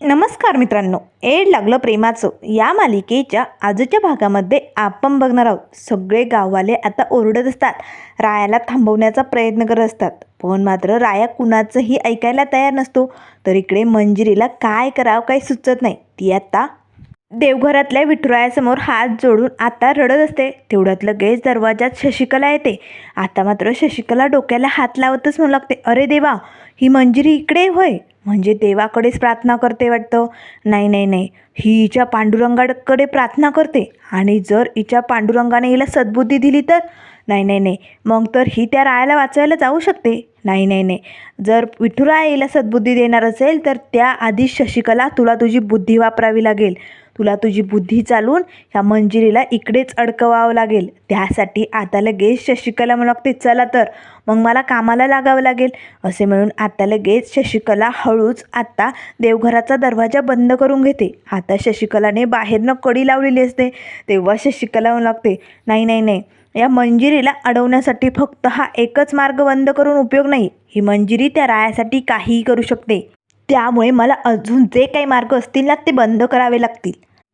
नमस्कार मित्रांनो एड लागलं प्रेमाचं. या मालिकेच्या आजच्या भागामध्ये आपण बघणार आहोत सगळे गाववाले आता ओरडत असतात रायाला थांबवण्याचा प्रयत्न करत असतात. पण मात्र राया कुणाचंही ऐकायला तयार नसतो तर इकडे मंजिरीला काय करावं काही सुचत नाही. ती आता देवघरातल्या विठुरायासमोर हात जोडून आता रडत असते. तेवढ्यात लगेच दरवाजात शशिकला येते. आता मात्र शशिकला डोक्याला हात लावतच म्हणू लागते. अरे देवा ही मंजिरी इकडे होय? म्हणजे देवाकडेच प्रार्थना करते वाटतं. नाही नाही नाही. ही हिच्या पांडुरंगाकडे प्रार्थना करते. आणि जर हिच्या पांडुरंगाने हिला सद्बुद्धी दिली तर? नाही नाही नाही. मग तर ही त्या रायाला वाचवायला जाऊ शकते. नाही नाही नाही. जर विठुराया हिला सद्बुद्धी देणार असेल तर त्याआधी शशिकला तुला तुझी बुद्धी वापरावी लागेल. तुला तुझी बुद्धी चालून ह्या मंजिरीला इकडेच अडकवावं लागेल. त्यासाठी आता लगेच शशिकला म्हणू लागते चला तर. मग मला कामाला लागावं लागेल. असे म्हणून आता लगेच शशिकला हळूच आता देवघराचा दरवाजा बंद करून घेते. आता शशिकलाने बाहेरनं कडी लावलेली असते. तेव्हा शशिकला म्हणू लागते नाही नाही नाही. या मंजिरीला अडवण्यासाठी फक्त हा एकच मार्ग बंद करून उपयोग नाही. ही मंजिरी त्या रायासाठी काहीही करू शकते. त्यामुळे मला अजून जे काही मार्ग असतील ना ते बंद करावे लागतील.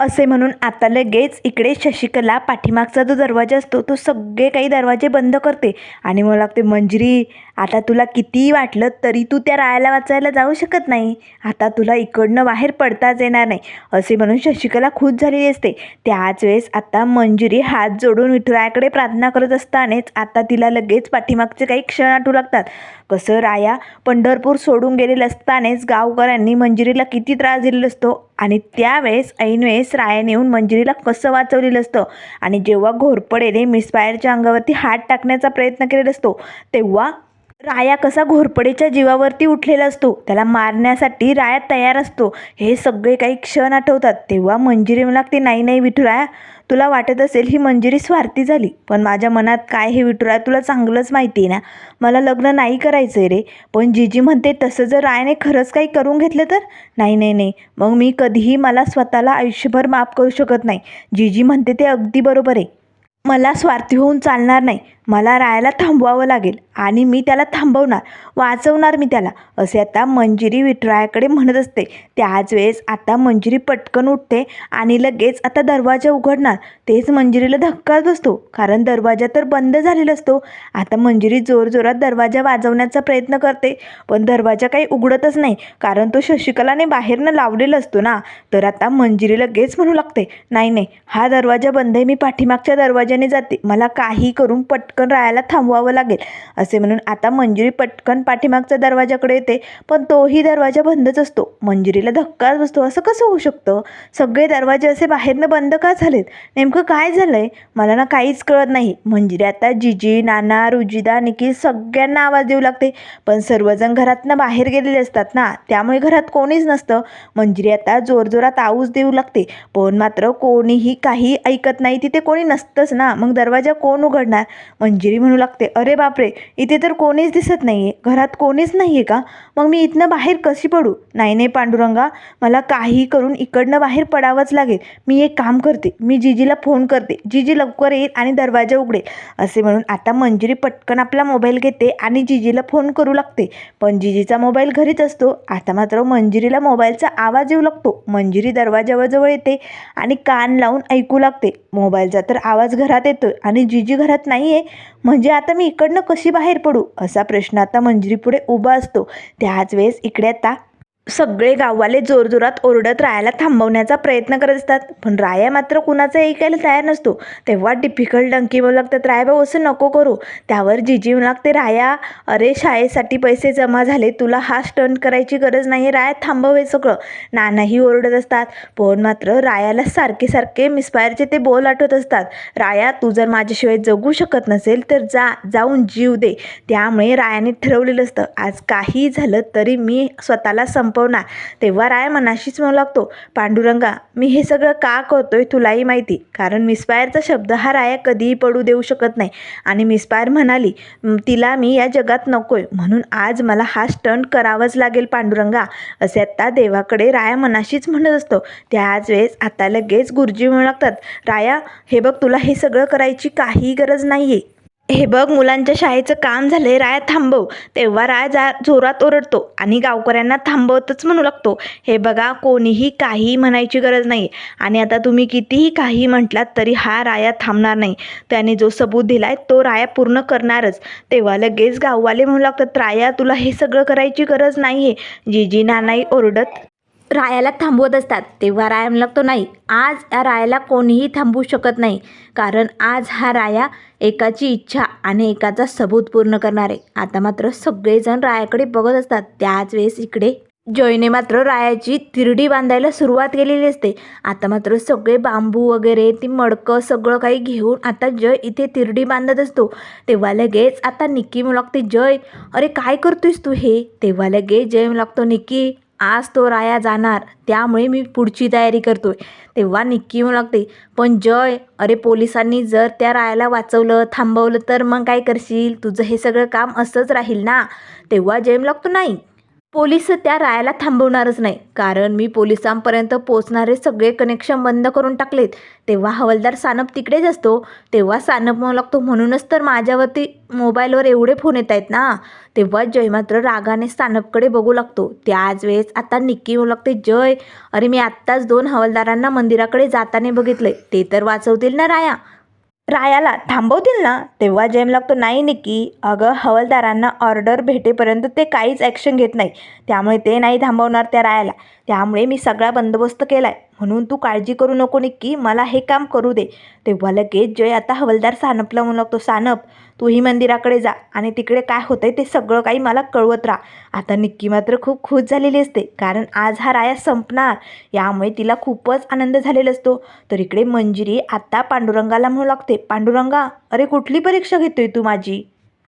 असे म्हणून आता लगेच इकडे शशिकला पाठीमागचा जो दरवाजा असतो तो सगळे काही दरवाजे बंद करते. आणि मला लागते मंजिरी आता तुला कितीही वाटलं तरी तू त्या रायाला वाचायला जाऊ शकत नाही. आता तुला इकडनं बाहेर पडताच येणार नाही. असे म्हणून शशिकला खुश झालेली असते. त्याच वेळेस आता मंजिरी हात जोडून विठुरायाकडे प्रार्थना करत असतानाच आता तिला लगेच पाठीमागचे काही क्षण आठवू लागतात. कसं राया पंढरपूर सोडून गेलेलं असतानाच गावकऱ्यांनी मंजिरीला किती त्रास दिलेला असतो आणि त्यावेळेस ऐनवेळेस रायाने येऊन मंजिरीला कसं वाचवलेलं असतं? आणि जेव्हा घोरपडेने मिसफायरच्या अंगावरती हात टाकण्याचा प्रयत्न केलेला असतो तेव्हा राया कसा घोरपडेच्या जीवावरती उठलेला असतो त्याला मारण्यासाठी राया तयार असतो हे सगळे काही क्षण आठवतात. तेव्हा मंजिरी मला लागते नाही नाही विठुराया तुला वाटत असेल ही मंजिरी स्वार्थी झाली पण माझ्या मनात काय हे विठुराया तुला चांगलंच माहिती आहे ना? मला लग्न नाही करायचं आहे रे. पण जीजी म्हणते तसं जर रायने खरंच काही करून घेतलं तर? नाही नाही नाही. मग मी कधीही मला स्वतःला आयुष्यभर माफ करू शकत नाही. जीजी म्हणते ते अगदी बरोबर आहे. मला स्वार्थी होऊन चालणार नाही. मला रायाला थांबवावं लागेल आणि मी त्याला थांबवणार वाचवणार मी त्याला असे आता मंजिरी विठुरायाकडे म्हणत असते. त्याच वेळेस आता मंजिरी पटकन उठते आणि लगेच आता दरवाजा उघडणार. तेच मंजिरीला धक्काच बसतो कारण दरवाजा तर बंद झालेला असतो. आता मंजिरी जोरजोरात दरवाजा वाजवण्याचा प्रयत्न करते पण दरवाजा काही उघडतच नाही कारण तो शशिकलाने बाहेरनं लावलेला असतो ना. तर आता मंजिरी लगेच म्हणू लागते नाही नाही हा दरवाजा बंद आहे मी पाठीमागच्या दरवाजाने जाते मला काही करून पट पटकन रायाला थांबवावं लागेल. असे म्हणून आता मंजिरी पटकन पाठीमागच्या दरवाजाकडे येते पण तोही दरवाजा बंदच असतो. मंजिरीला धक्काच बसतो. असं कसं होऊ शकतं? सगळे दरवाजे असे बाहेरनं बंद का झालेत? नेमकं काय झालं आहे मला ना काहीच कळत नाही. मंजिरी आता जिजी नाना रुजिदा निखिल सगळ्यांना आवाज देऊ लागते. पण सर्वजण घरातनं बाहेर गेलेले असतात ना? त्यामुळे घरात कोणीच नसतं. मंजिरी आता जोरजोरात आऊस देऊ लागते. पण मात्र कोणीही काही ऐकत नाही. तिथे कोणी नसतंच ना? मग दरवाजा कोण उघडणार? मंजिरी म्हणू लागते. अरे बापरे इथे तर कोणीच दिसत नाही आहे घरात कोणीच नाही आहे का? मग मी इथनं बाहेर कशी पडू? नाही नाही पांडुरंगा मला काही करून इकडनं बाहेर पडावंच लागेल. मी एक काम करते. मी जीजीला फोन करते. जीजी लवकर येईल आणि दरवाजा उघडेल. असे म्हणून आता मंजिरी पटकन आपला मोबाईल घेते आणि जीजीला फोन करू लागते. पण जीजीचा मोबाईल घरीच असतो. आता मात्र मंजिरीला मोबाईलचा आवाज येऊ लागतो. मंजिरी दरवाजाजवळ येते आणि कान लावून ऐकू लागते. मोबाईलचा तर आवाज घरात येतो आणि जीजी घरात नाही आहे म्हणजे आता मी इकडनं कशी बाहेर पडू? असा प्रश्न आता मंजिरीपुढे उभा असतो. त्याच वेळेस इकडे आता सगळे गाववाले जोरजोरात ओरडत रायाला थांबवण्याचा प्रयत्न करत असतात. पण राया मात्र कुणाचं ऐकायला तयार नसतो. तेव्हा डिफिकल्ट डंकी बोलू लागतात राया भाऊ असं नको करू. त्यावर जिजी म्हणू लागते राया अरे शाळेसाठी पैसे जमा झाले तुला हा स्टंट करायची गरज नाही राया थांबव हे सगळं. नानाही ओरडत असतात. पण मात्र रायाला सारखे सारखे मिसफायरचे ते बोल आठवत असतात. राया तू जर माझ्याशिवाय जगू शकत नसेल तर जा जाऊन जीव दे. त्यामुळे रायाने ठरवलेलं असतं आज काही झालं तरी मी स्वतःला संप संपवणार. तेव्हा राय मनाशीच म्हणू लागतो पांडुरंगा मी हे सगळं का करतोय तुलाही माहिती. कारण मिसपायरचा शब्द हा राया कधीही पडू देऊ शकत नाही. आणि मिसपायर म्हणाली तिला मी या जगात नकोय. म्हणून आज मला हा स्टंट करावाच लागेल पांडुरंगा. असे आत्ता देवाकडे राया मनाशीच म्हणत असतो. त्याच वेळेस आता लगेच गुरुजी म्हणू लागतात राया हे बघ तुला हे सगळं करायची काही गरज नाही आहे हे बघ मुलांच्या शाळेचं काम झालंय राया थांबव. तेव्हा राया जा जोरात ओरडतो आणि गावकऱ्यांना थांबवतच म्हणू लागतो. हे बघा कोणीही काहीही म्हणायची गरज नाही. आणि आता तुम्ही कितीही काही म्हटलात तरी हा राया थांबणार नाही. त्याने जो सबूत दिलाय तो राया पूर्ण करणारच. तेव्हा लगेच गाववाले म्हणू लागतात राया तुला हे सगळं करायची गरज नाही आहे जीजी नानाई ओरडत रायाला थांबवत असतात. तेव्हा राया म्हणू लागतो नाही आज या रायाला कोणीही थांबवू शकत नाही. कारण आज हा राया एकाची इच्छा आणि एकाचा सबूत पूर्ण करणार आहे. आता मात्र सगळेजण रायाकडे बघत असतात. त्याच वेळेस इकडे जयने मात्र रायाची तिरडी बांधायला सुरुवात केलेली असते. आता मात्र सगळे बांबू वगैरे ती मडकं सगळं काही घेऊन आता जय इथे तिरडी बांधत असतो. तेव्हा लगेच आता निक्की म्हणू लागते जय अरे काय करतोयस तू हे? तेव्हा लगेच जय म्हणू लागतो निक्की आज तो राया जाणार त्यामुळे मी पुढची तयारी करतो तेव्हा निक्की म्हणू लागते पण जय अरे पोलिसांनी जर त्या रायाला वाचवलं थांबवलं तर मग काय करशील? तुझं हे सगळं काम असंच राहील ना? तेव्हा जय लागतो नाही पोलीस त्या रायाला थांबवणारच नाही. कारण मी पोलिसांपर्यंत पोचणारे सगळे कनेक्शन बंद करून टाकलेत. तेव्हा हवालदार सानप तिकडेच असतो. तेव्हा सानप म्हणू लागतो म्हणूनच तर माझ्यावरती मोबाईलवर एवढे फोन येत आहेत ना? तेव्हा जय मात्र रागाने सानपकडे बघू लागतो. त्याच वेळेस आता निक्की म्हणू लागते जय अरे मी आत्ताच दोन हवालदारांना मंदिराकडे जाताना बघितले ते तर वाचवतील ना राया? रायाला थांबवतील ना? तेव्हा जेम लागतो नाही निकी. अगं हवालदारांना ऑर्डर भेटेपर्यंत ते काहीच ॲक्शन घेत नाही. त्यामुळे ते नाही थांबवणार त्या रायाला. त्यामुळे मी सगळा बंदोबस्त केला आहे म्हणून तू काळजी करू नको निक्की मला हे काम करू दे. तेव्हा लगेच जय आता हवलदार सानपला म्हणू लागतो सानप तूही मंदिराकडे जा आणि तिकडे काय होतंय ते सगळं काही मला कळवत राहा. आता निक्की मात्र खूप खुश झालेली असते कारण आज हा राया संपणार. यामुळे तिला खूपच आनंद झालेला असतो. तर इकडे मंजिरी आता पांडुरंगाला म्हणू लागते पांडुरंगा अरे कुठली परीक्षा घेतोय तू माझी?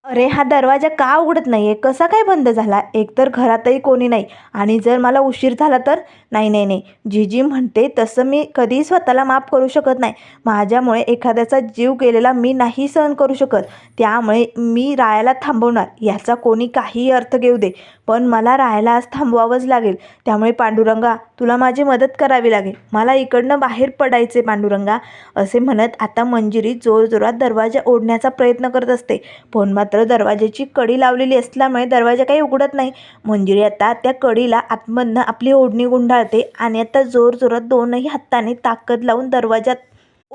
अरे हा दरवाजा का उघडत नाही आहे कसा काय बंद झाला? एकतर घरातही कोणी नाही. आणि जर मला उशीर झाला तर? नाही नाही नाही. जीजी म्हणते तसं मी कधीही स्वतःला माफ करू शकत नाही. माझ्यामुळे एखाद्याचा जीव गेलेला मी नाही सहन करू शकत. त्यामुळे मी रायाला थांबवणार. याचा कोणी काहीही अर्थ घेऊ दे. पण मला राहायला आज थांबवावंच लागेल. त्यामुळे पांडुरंगा तुला माझी मदत करावी लागेल. मला इकडनं बाहेर पडायचे पांडुरंगा असे म्हणत आता मंजिरी जोरजोरात दरवाजा ओढण्याचा प्रयत्न करत असते. पण मात्र दरवाजाची कडी लावलेली असल्यामुळे दरवाजा काही उघडत नाही. मंजिरी आता त्या कडीला आतमधनं आपली ओढणी गुंडाळते आणि आता जोरजोरात दोनही हाताने ताकद लावून दरवाजात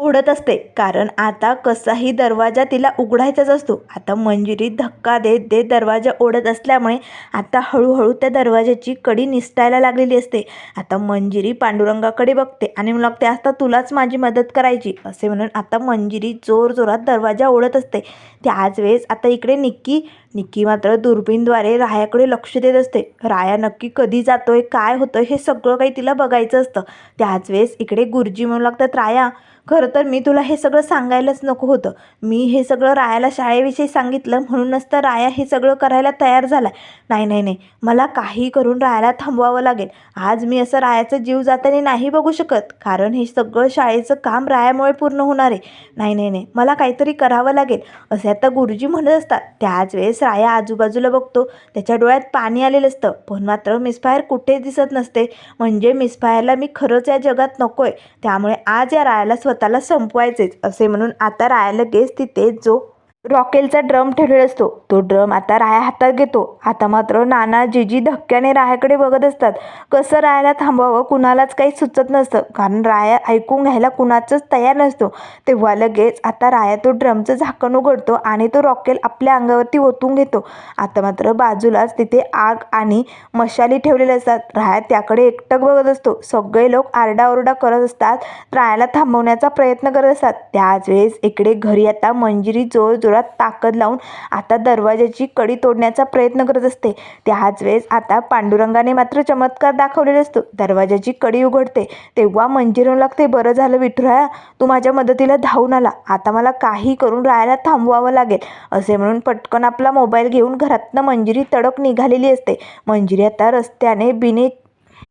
ओढत असते. कारण आता कसाही दरवाजा तिला उघडायचाच असतो. आता मंजिरी धक्का देत देत दरवाजा ओढत असल्यामुळे आता हळूहळू त्या दरवाजाची कडी निसटायला लागलेली असते. आता मंजिरी पांडुरंगाकडे बघते आणि मग लागते आता तुलाच माझी मदत करायची. असे म्हणून आता मंजिरी जोरजोरात दरवाजा ओढत असते. त्याच वेळेस आता इकडे निक्की निक्की मात्र दुर्बीनद्वारे रायाकडे लक्ष देत असते. राया नक्की कधी जातोय काय होतं हे सगळं काही तिला बघायचं असतं. त्याच वेळेस इकडे गुरुजी म्हणू लागतात राया खरं तर मी तुला हे सगळं सांगायलाच नको होतं. मी हे सगळं रायाला शाळेविषयी सांगितलं म्हणूनच तर राया हे सगळं करायला तयार झाला नाही नाही नाही. मला काही करून रायाला थांबवावं लागेल. आज मी असं रायाचा जीव जाताना नाही बघू शकत कारण हे सगळं शाळेचं काम रायामुळे पूर्ण होणार आहे. नाही नाही नाही. मला काहीतरी करावं लागेल. असे आता गुरुजी म्हणत असतात त्याच वेळेस राया आजूबाजूला बघतो. त्याच्या डोळ्यात पाणी आलेलं असतं. पण मात्र मिसफायर कुठेच दिसत नसते. म्हणजे मिसफायरला मी खरंच या जगात नको आहे त्यामुळे आज या रायाला स्वतः स्वतःला संपवायचेच असे म्हणून आता राया लगेच तिथे जो रॉकेलचा ड्रम ठेवलेला असतो. तो ड्रम आता राया हातात घेतो. आता मात्र नाना जीजी धक्क्याने रायाकडे बघत असतात. कसं रायाला थांबवावं कुणालाच काही सुचत नसतं. कारण राया ऐकून घ्यायला कुणाचंच तयार नसतो. तेव्हा लगेच आता राया तो ड्रमचं झाकण उघडतो आणि तो रॉकेल आपल्या अंगावरती ओतून घेतो. आता मात्र बाजूलाच तिथे आग आणि मशाली ठेवलेले असतात. राया त्याकडे एकटक बघत असतो. सगळे लोक आरडाओरडा करत असतात. रायाला थांबवण्याचा प्रयत्न करत असतात. त्याच वेळेस इकडे घरी आता मंजिरी जोर जोरात ताकद लावून आता दरवाजाची कडी तोडण्याचा प्रयत्न करत असते. त्याच वेळेस आता पांडुरंगाने मात्र चमत्कार दाखवलेला असतो. दरवाजाची कडी उघडते. तेव्हा मंजिरून लागते. बरं झालं विठुराया तू माझ्या मदतीला धावून आला. आता मला काही करून राहायला थांबवावं लागेल. असे म्हणून पटकन आपला मोबाईल घेऊन घरातनं मंजिरी तडक निघालेली असते. मंजिरी आता रस्त्याने बिने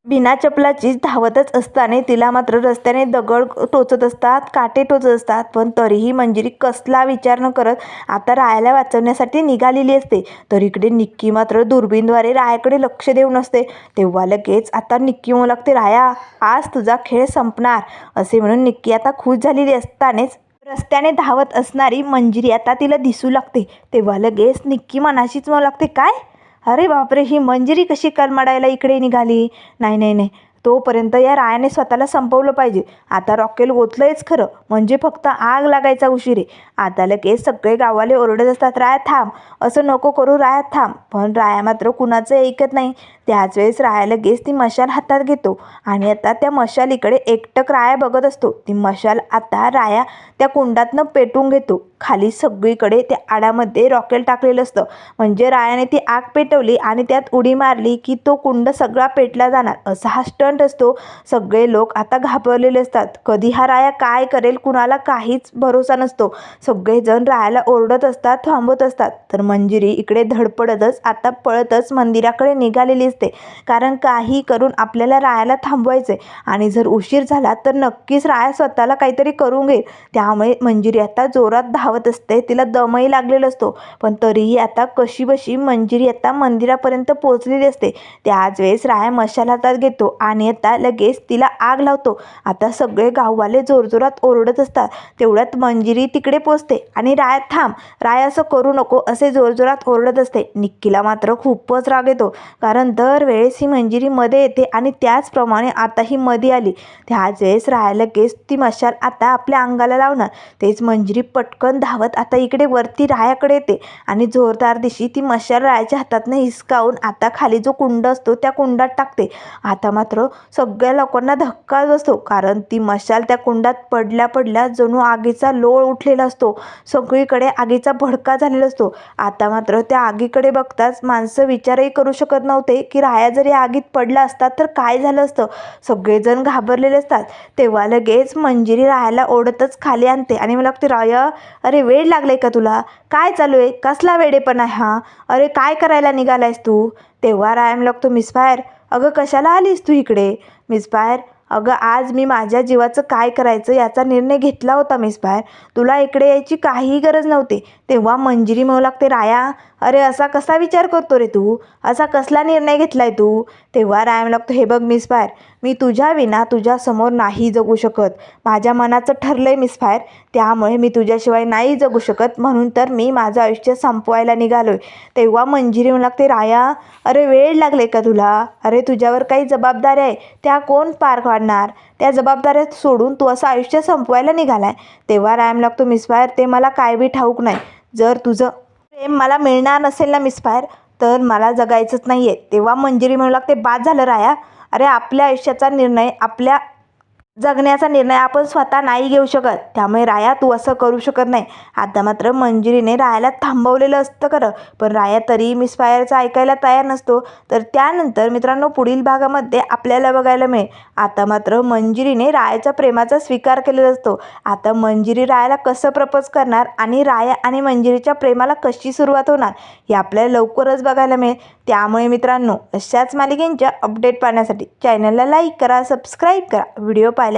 बिना चपलाचीच धावतच असताना तिला मात्र रस्त्याने दगड टोचत असतात काटे टोचत असतात. पण तरीही मंजिरी कसला विचार न करत आता रायाला वाचवण्यासाठी निघालेली असते. तर इकडे निक्की मात्र दुर्बीनद्वारे रायाकडे लक्ष देऊन असते. तेव्हा लगेच आता निक्की म्हणू लागते राया आज तुझा खेळ संपणार. असे म्हणून निक्की आता खुश झालेली असतानाच रस्त्याने धावत असणारी मंजिरी आता तिला दिसू लागते. तेव्हा लगेच निक्की मनाशीच म्हणू लागते काय? अरे बापरे ही मंजिरी कशी करमाडायला इकडे निघाली? नाही नाही नाही. तोपर्यंत या रायाने स्वतःला संपवलं पाहिजे. आता रॉकेल ओतलंयच खरं. म्हणजे फक्त आग लागायचा उशीर आहे. आता लगेच सगळे गावाले ओरडत असतात राया थांब. असं नको करू राया थांब. पण राया मात्र कुणाचं ऐकत नाही. त्याच वेळेस राया लगेच ती मशाल हातात घेतो. आणि आता त्या मशालीकडे एकटक राया बघत असतो. ती मशाल आता राया त्या कुंडातनं पेटून घेतो. खाली सगळीकडे त्या आडामध्ये रॉकेल टाकलेलं असतं. म्हणजे रायाने ती आग पेटवली आणि त्यात उडी मारली की तो कुंड सगळा पेटला जाणार. असा हा स्टंट असतो. सगळे लोक आता घाबरलेले असतात. कधी हा राया काय करेल कुणाला काहीच भरोसा नसतो. सगळेजण रायाला ओरडत असतात थांबत असतात. तर मंजिरी इकडे धडपडतच आता पळतच मंदिराकडे निघालेली असते. कारण काही करून आपल्याला रायाला थांबवायचे आणि जर उशीर झाला तर नक्कीच राया स्वतःला काहीतरी करून घेईल. त्यामुळे मंजिरी आता जोरात धावत असते तिला दमही लागलेला असतो. पण तरीही आता कशी बशी मंजिरी आता मंदिरापर्यंत पोहोचलेली असते. त्याच वेळेस राया मशाल हातात घेतो आणि आता लगेच तिला आग लावतो. आता सगळे गाववाले जोरजोरात ओरडत असतात. तेवढ्यात मंजिरी तिकडे पोचते आणि राया थांब राया असं करू नको असे जोरजोरात ओरडत असते. निक्कीला मात्र खूपच राग येतो. कारण दरवेळेस ही मंजिरी मध्ये येते आणि त्याचप्रमाणे आता ही मध्ये आली. त्याच वेळेस राया लगेच ती मशाल आता आपल्या अंगाला लावणार. तेच मंजिरी पटकन धावत आता इकडे वरती रायाकडे येते. आणि जोरदार दिशी ती मशाल रायाच्या हातातनं हिसकावून आता खाली जो कुंड असतो त्या कुंडात टाकते. आता मात्र सगळ्या लोकांना धक्का बसतो. कारण ती मशाल त्या कुंडात पडल्या पडल्या जणू आगीचा लोळ उठलेला असतो. सगळीकडे आगीचा भडका झालेला असतो. आता मात्र त्या आगीकडे बघताच माणसं विचारही करू शकत नव्हते की राया जरी आगीत पडला असता तर काय झालं असतं? सगळेजण घाबरलेले असतात. तेव्हा लगेच मंजिरी रायाला ओढतच खाली आणते आणि मला लागते राया अरे वेळ लागलाय का तुला? काय चालू आहे? कसला वेडेपणा आहे हा? अरे काय करायला निघालायस तू? तेव्हा रायाम लागतो मिसफायर अगं कशाला आलीस तू इकडे? मिसफायर अगं आज मी माझ्या जीवाचं काय करायचं याचा निर्णय घेतला होता मिसफायर तुला इकडे यायची काहीही गरज नव्हती. तेव्हा मंजिरी म्हणू लागते राया. अरे असा कसा विचार करतो रे तू? असा कसला निर्णय घेतलाय तू? तेव्हा रायाम लागतो हे बघ मिसफायर मी तुझ्या विना तुझ्यासमोर नाही जगू शकत. माझ्या मनाचं ठरलंय मिसफायर त्यामुळे मी तुझ्याशिवाय नाही जगू शकत. म्हणून तर मी माझं आयुष्य संपवायला निघालोय. तेव्हा मंजिरी म्हणू लागते राया अरे वेळ लागले का तुला? अरे तुझ्यावर काही जबाबदाऱ्या आहे. त्या कोण पार पाडणार त्या जबाबदाऱ्या सोडून तू असं आयुष्य संपवायला निघालाय. तेव्हा रायाम लागतो मिसफायर ते मला काय बी ठाऊक नाही. जर तुझं प्रेम मला मिळणार नसेल ना मिसफायर तर मला जगायचंच नाही आहे तेव्हा मंजिरी म्हणू लागते. बाद झालं राया. अरे आपल्या आयुष्याचा निर्णय आपल्या जगण्याचा निर्णय आपण स्वतः नाही घेऊ शकत. त्यामुळे राया तू असं करू शकत नाही. आता मात्र मंजिरीने रायाला थांबवलेलं असतं खरं. पण राया तरी मिसफायरचं ऐकायला तयार नसतो. तर त्यानंतर मित्रांनो पुढील भागामध्ये आपल्याला बघायला मिळेल. आता मात्र मंजिरीने रायाच्या प्रेमाचा स्वीकार केलेला असतो. आता मंजिरी रायाला कसं प्रपोज करणार आणि राया आणि मंजिरीच्या प्रेमाला कशी सुरुवात होणार हे आपल्याला लवकरच बघायला मिळेल. त्यामुळे मित्रांनो अशाच मालिकेंच्या अपडेट पाहण्यासाठी चॅनलला लाईक करा सबस्क्राईब करा. व्हिडिओ पाहिजे